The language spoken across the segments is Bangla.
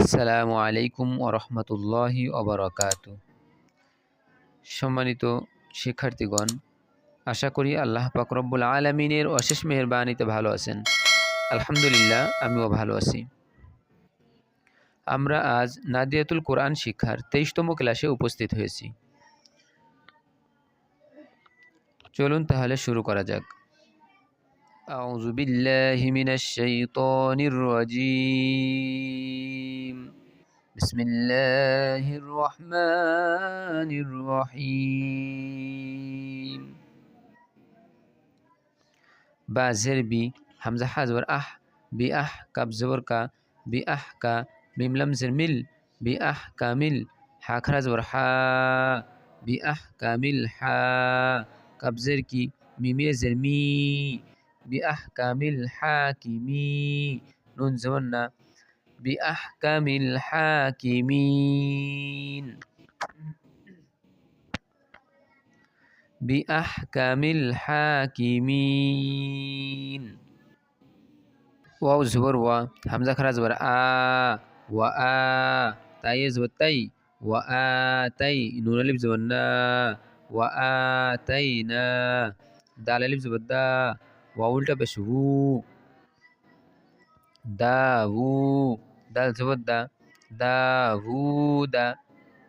আসসালামু আলাইকুম ওরহমতুল্লাহি অবরাকাত সম্মানিত শিক্ষার্থীগণ, আশা করি আল্লাহ পাক রব্বুল আলমিনের অশেষ মেহরবানিতে ভালো আছেন। আলহামদুলিল্লাহ, আমিও ভালো আছি। আমরা আজ নাদিয়াতুল কোরআন শিক্ষার তেইশতম ক্লাসে উপস্থিত হয়েছি। চলুন তাহলে শুরু করা যাক। أعوذ بالله من الشيطان الرجيم. بسم الله الرحمن الرحيم. بازر بي حمزة حزور أح بي أح كاب زور کا أح كا میم لم زر مل بی أح کامل حا خرز حا بي أح کامل حا كاب زر کی میمی زر بأحكام الحاكمين. نون زمنا بأحكام الحاكمين. بأحكام الحاكمين. واو زبر و همزة خرا زبر. آ. و آ تاي زبر تاي. و آ تاي. نون ألف زبرنا و آتينا دال ألف زبر دا. ওয়াউলটা বেশ, হু। দা, হু। দাল জবর দা। দা, হু, দা।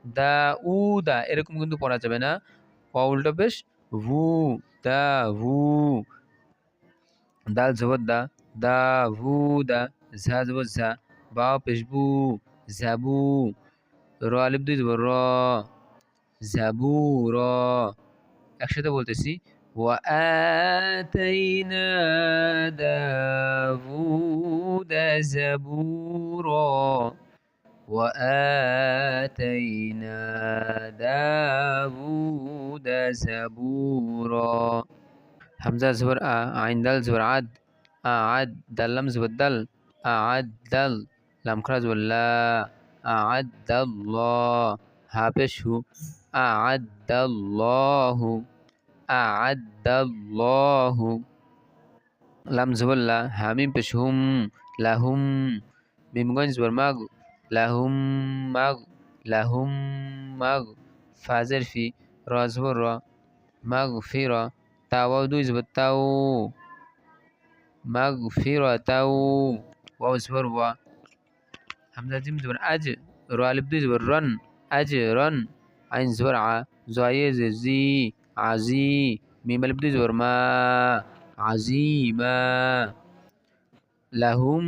দা, উ, দা। এরকম কিন্তু পড়া যাবে না। ওয়াউলটা বেশ, হু, দা, হু। দাল জবর দা। দা, হু, দা। ঝা, জবর ঝা। বা, পেশ, বু। ঝাবু র, আলিফ, দুই, জবর, র। ঝাবু র। একসাথে বলতেছি। وآتينا داود زبورا وآتينا داود زبورا. همزة زبر آ عين دل زبر عد أعد دلم زبر دل أعد دل لم كرا زبر لا أعد الله هابش هو أعد الله أعد الله لم زبر لا حميم بشهم لهم ميم غين زبر مغ لهم ماغ لهم ماغ. فازر في را زبر را مغفرة تاو دو زبر تاو. مغفرة تاو. واو زبر وا. همزة جيم زبر أج را دو زبر رن أج رن. عين زبر ع زايز زي. عزي ميم الف دي زور ما عزيما لهم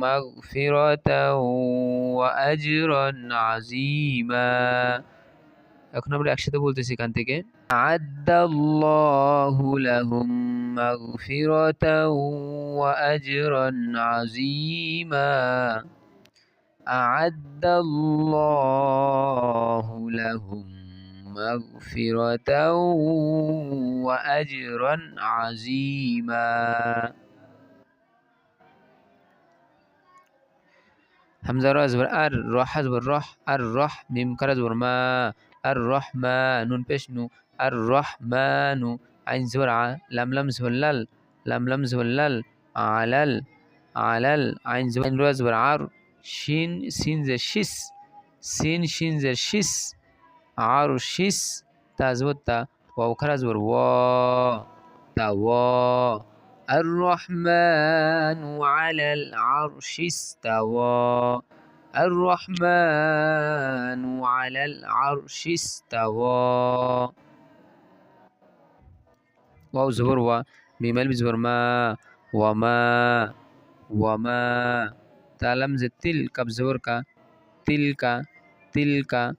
مغفرة وأجرا عظيما এখন আমরা একসাথে বলতেছি এখান থেকে আদাল্লাহু লাহুম মাগফিরাতাও ওয়া আজরান আযীমা আ'আদাল্লাহু লাহুম مغفرة وأجرا عظيما. همزة را زبر أر راح زبر راح الرح ميم كرا زبر ما الرحمن نون پیش نو الرحمن عين زبر ع لم لم زبر لل لم لم زبر لل علل علل. عين زبر را زبر شين سين زر سين شين زر عرشس تازوتا واو كراز تا و الرحمن على العرش استوى. الرحمن على العرش استوى. واو زبر و ميم الف ما. وما وما تا لمز تل کب زبر کا. تل کا تل کا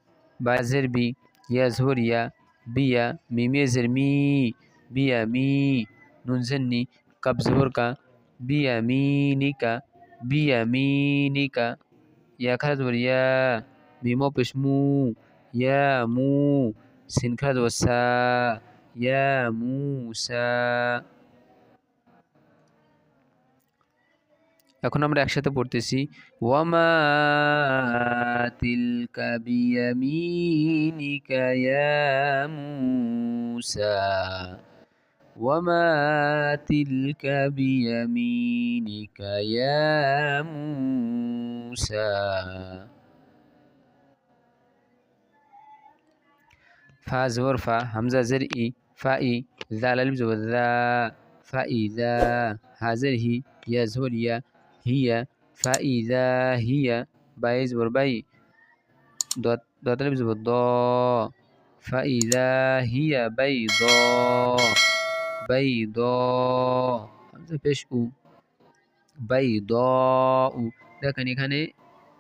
बाज़रबी या ज़ोर या बिया मीम ज़रमी बिया मी नूनजन्नी कब ज़ोर का बिया मीनी का बिया मीनी का, या खरद वर या भीमो पशमू या मू, सिन खरद वसा, या मूसा এখন আমরা একসাথে পড়তেছি ওয়ামা তিলকা বিয়ামিনিকা ইয়া মুসা ওয়ামা তিলকা বিয়ামিনিকা ইয়া موسى فا زور فا همزة زر إي فا إي ذا للم زور ذا فإذا هازر هي يا زور يا হিয়া ফাইজা হিয়া বাই জবর বাই দোয়াতালিপ জবর দ ফাইজা হিয়া বাই দ বাই দ পেশ উ বাই দ উ দেখেন এখানে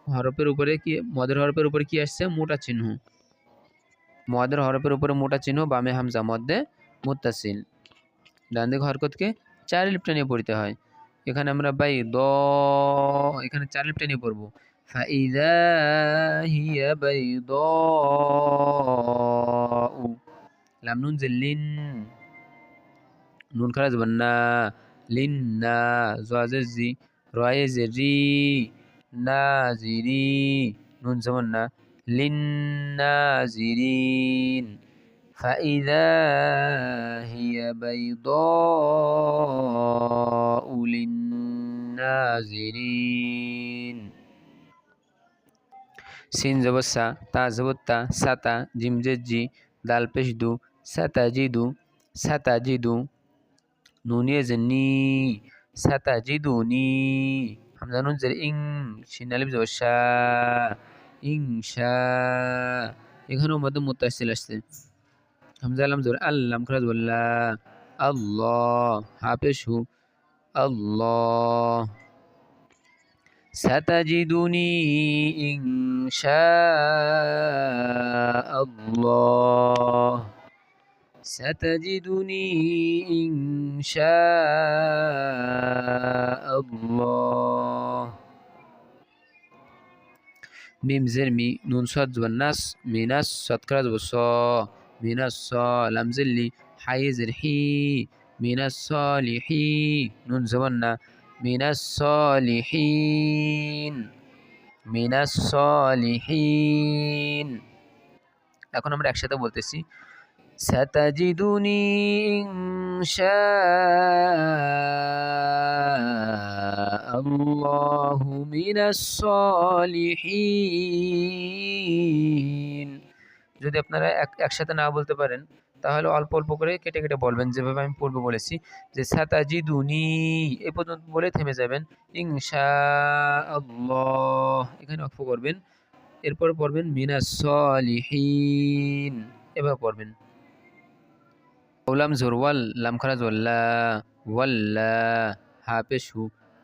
হরফের উপরে কি মদের হরফের উপরে কি আসছে মোটা চিহ্ন মদের হরফের উপরে মোটা চিহ্ন বামে হামজা মধ্যে মুত্তাসিল ডান দিকে হরকতকে চার লিপটা নিয়ে পড়তে হয় এখানে আমরা বাই দ এখানে চার লিপটা নিয়ে পড়বো فإذا هي بيضاء لام نون زلين নুন খারাজ বান্না লিন্না জোয়াজের জি রয়েজের রি নাজিরি নুন জমান্না লিন্নাজিরিন فإذا هي بيضاء লিন্নাজিরিন। সিন জবসা তা জবত্তা সাতা জিমজেজি দাল পেশ দু সাতা জিদু সাতা জিদু নুনিয়েজ নি সাতা জিদু নি হামজা নুন জের ইং, সিন আলিফ জবসা ইং শা এখানেও মধ্যে মোত্তাসিল আসছে। হামজা আলাম জোর আল্লাম খরাজ বল্লা, আল্লাহ, হাফেজ হু الله ستجدني إن شاء الله ستجدني إن شاء الله ميم زرمي نون صد والناس من الصد كرد وصا من الصا لمزلي حيز الحي হি মিনাস সলিহি নুন জবান্না মিনাস সলিহিন মিনাস সলিহিন এখন আমরা একসাথে বলতেছি ستجدني إن شاء الله من الصالحين যদি আপনারা একসাথে না বলতে পারেন তাহলে অল্প অল্প করে কেটে কেটে বলবেন। যেভাবে আমি পূর্বে বলেছি যে, সাতাজিদুনি, এ পর্যন্ত বলে থেমে যাবেন। ইনশা আল্লাহ এখানে অক্ষ করবেন। এরপর পড়বেন, মিনাস সলিহিন। এভাবে পড়বেন। ওলাম জোরওয়াল লাম খারাজ ওয়াল্লা ওয়াল্লা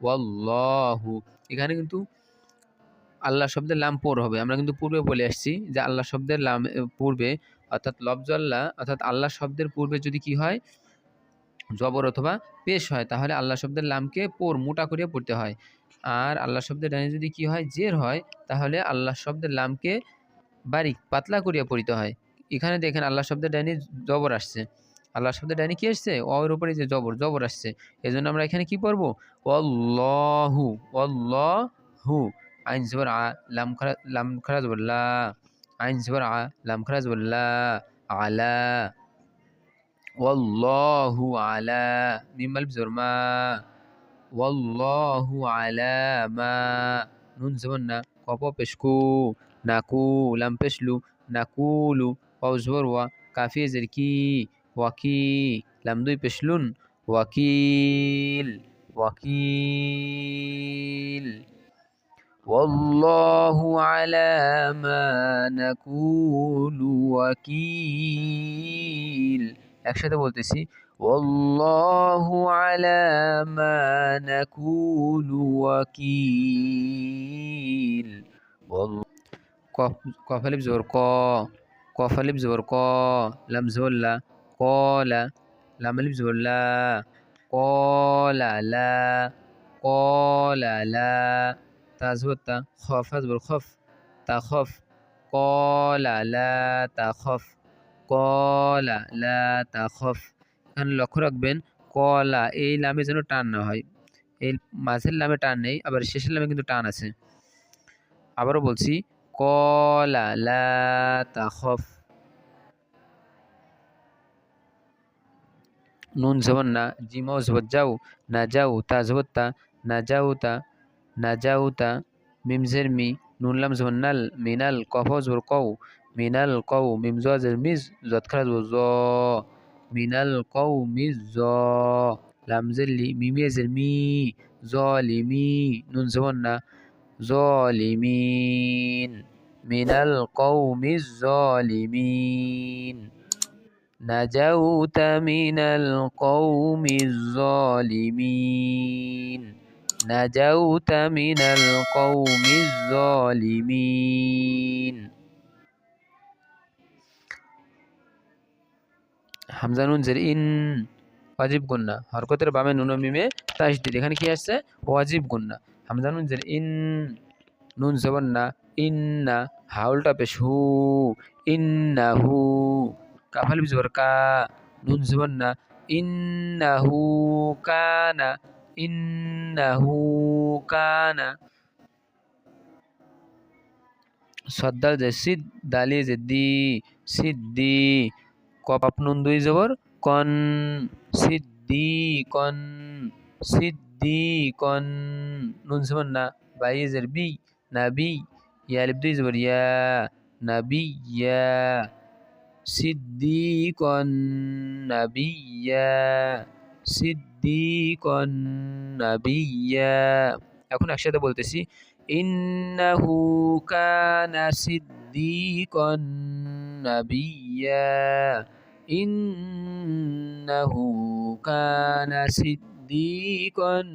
ওয়াল্লাহু। এখানে কিন্তু আল্লাহ শব্দের লাম পোর হবে। আমরা কিন্তু পূর্বে বলে আসছি যে, আল্লাহ শব্দের লাম পূর্বে অর্থাৎ লফজল্লা, অর্থাৎ আল্লাহ শব্দের পূর্বে যদি কি হয়? জবর অথবা পেশ হয়, তাহলে আল্লাহ শব্দের লামকে পোর, মোটা করিয়া পড়তে হয়। আর আল্লাহ শব্দের ডাইনে যদি কি হয়? জের হয়, তাহলে আল্লাহ শব্দের লামকে বারিক, পাতলা করিয়া পড়িতে হয়। এখানে দেখেন আল্লাহ শব্দের ডাইনি জবর আসছে। আল্লাহ শব্দের ডাইনি কি আসছে? অর উপরে যে জবর জবর আসছে। এই জন্য আমরা এখানে কি পড়ব? অল্লাহু অল্লাহু, আইন জবর, আ, লাম খারা লাম খারা জবর, লা। عين زبر ع لام ولا على والله على ميم ملب زبر ما والله على ما نون زمنا قابو بشكو. ناكو لم بشلو. ناكولو. واو زبر كافي زركي. وكي لم دوي بشلون. وكيل. وكيل. والله على ما نقول وكيل একসাথে বলতেছি والله على ما نقول وكيل কফ আলিফ জোর ক কফ আলিফ জোর ক লাম জোর লা কলা লাম আলিফ জোর লা কলা লা কলা লা তাজবতা খফ আজবর খফ, তা খফ। কলা, লা খফ। কলা, লা, তা খফ। এখানে লক্ষ্য রাখবেন, কলা এই লামে যেন টান না হয়। এই মাঝের লামে টান নেই, আবার শেষের লামে কিন্তু টান আছে। আবারও বলছি, কলা, লা, তা খফ। নুন জবন না, জিমাও জবত যাও, না যাও তা জবত তা না যাও, তা نجوت ميمزر مي نون لام زهنل من القاف زبر قو من القو ميم زو ميز زوت كلا زو. زو من القوم الزو لام زير لي ميم زر مي. ظالمي نون زهنة ظالمين من القوم الظالمين نجوت من القوم الظالمين نجوت من القوم الظالمين হামজা নুন জের ইন ওয়াজিব গুন্না হরকতের বামে নুন মিমে তাসদিদ এখানে কি আসছে ওয়াজিব গুন্না হামজা নুন জের ইন নুন জবর না ইন্না হাউলটা পেশ হু ইন্নাহু কাফাল জবর কা নুন জবর না ইন্নাহু কানা ইন্নাহু কানা সদ্দাল যে সিদ, দালি যে দি, সিদ্দি কপ নুন দুই জবর, কন সিদ্দি কন সিদ্দি, কন নুন জবর না বাইজের বি নাবি ইয়া আলিফ দুই জবর, ইয়া নাবি, ইয়া সিদ্দিকন নাবিয়া সিদ্দিকন নাবিয়া। এখন একসাথে বলতেছি, ইন্নাহু কানা সিদ্দিকন নাবিয়া। ইন্নাহু কানা সিদ্দিকন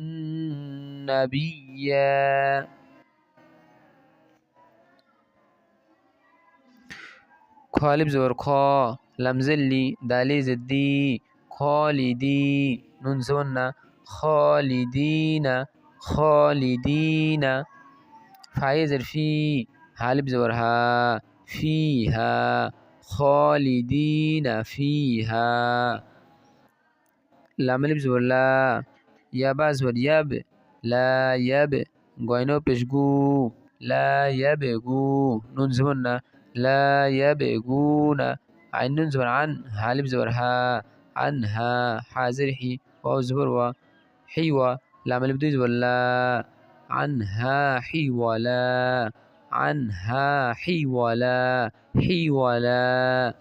নাবিয়া। খালিব জবর খ লামজেল্লি দালি জেদ্দি। خالدين. نون زبنا خالدين. خالدين فعيزر في حالب زورها فيها. خالدين. فيها. لام زور لا. يبا زور ياب لا ياب غوينو بشغو لا يبغو نون زبنا لا يبغون عين نون زبر عن. حالب زورها ها عنها حازر حي واو زبر و حيوة لام البدو زبر لا عنها حيولا عنها حيولا حيولا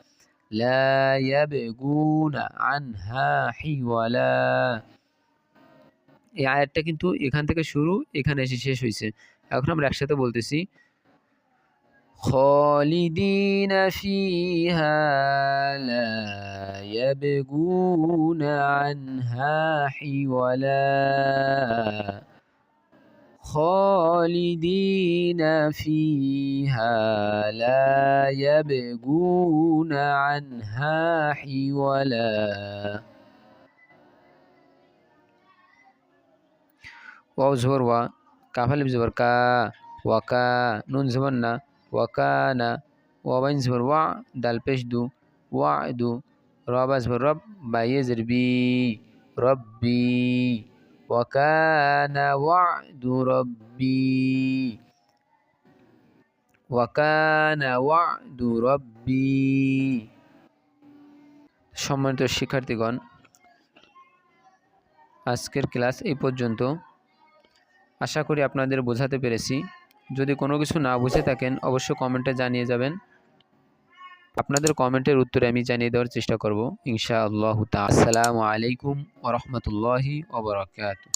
لا يبغون عنها حيولا এই আয়াতটা কিন্তু এখান থেকে শুরু এখানে এসে শেষ হয়েছে এখন আমরা একসাথে বলতেছি خالدين فيها لا يبغون عنها حولا. خالدين فيها لا يبغون عنها حولا. واو زبر وا. كافل بزبر كا. وكا. نون زبرنا ওয়াকানা ওয়াবাইন জবর ওয়া দাল পেশ দু ওয়া দু রবা জবর রব বাইয়ে জরবি রব্বি ওয়াকানা ওয়াদু রব্বি ওয়াকানা ওয়াদু রব্বি সম্মানিত শিক্ষার্থীগণ, আজকের ক্লাস এই পর্যন্ত। আশা করি আপনাদের বোঝাতে পেরেছি। যদি কোনো কিছু না বুঝে থাকেন, অবশ্যই কমেন্টে জানিয়ে যাবেন। আপনাদের কমেন্টের উত্তরে আমি জানিয়ে দেওয়ার চেষ্টা করব। ইনশাআল্লাহ আসসালামু আলাইকুম ওরহমতুল্লাহি ওবরাকাতু